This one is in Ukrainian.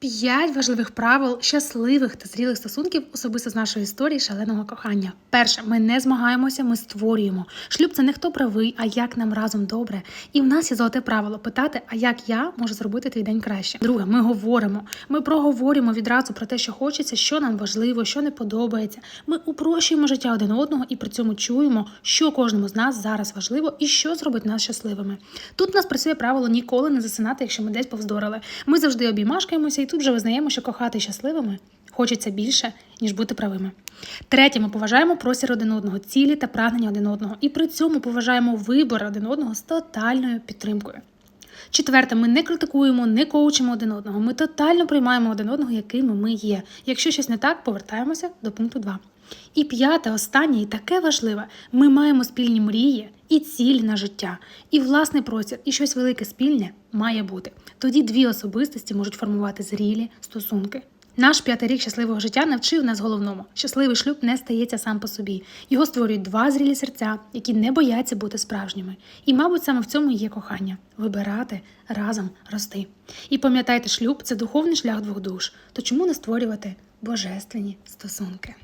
П'ять важливих правил щасливих та зрілих стосунків особисто з нашої історії шаленого кохання. Перше, ми не змагаємося, ми створюємо. Шлюб це не хто правий, а як нам разом добре. І в нас є золоте правило питати, а як я можу зробити твій день краще. Друге, ми говоримо. Ми проговорюємо відразу про те, що хочеться, що нам важливо, що не подобається. Ми упрощуємо життя один одного і при цьому чуємо, що кожному з нас зараз важливо і що зробить нас щасливими. Тут у нас працює правило ніколи не засинати, якщо ми десь повздорили. Ми завжди обіймашкаємося, тут вже визнаємо, що кохати щасливими хочеться більше, ніж бути правими. Третє, ми поважаємо простір один одного, цілі та прагнення один одного, і при цьому поважаємо вибір один одного з тотальною підтримкою. Четверте, ми не критикуємо, не коучимо один одного. Ми тотально приймаємо один одного, якими ми є. Якщо щось не так, повертаємося до пункту 2. І п'яте, останнє і таке важливе: ми маємо спільні мрії і ціль на життя, і власний простір, і щось велике спільне має бути. Тоді дві особистості можуть формувати зрілі стосунки. Наш п'ятий рік щасливого життя навчив нас головному: щасливий шлюб не стається сам по собі. Його створюють два зрілі серця, які не бояться бути справжніми. І, мабуть, саме в цьому є кохання вибирати разом рости. І пам'ятайте, шлюб це духовний шлях двох душ. То чому не створювати божественні стосунки?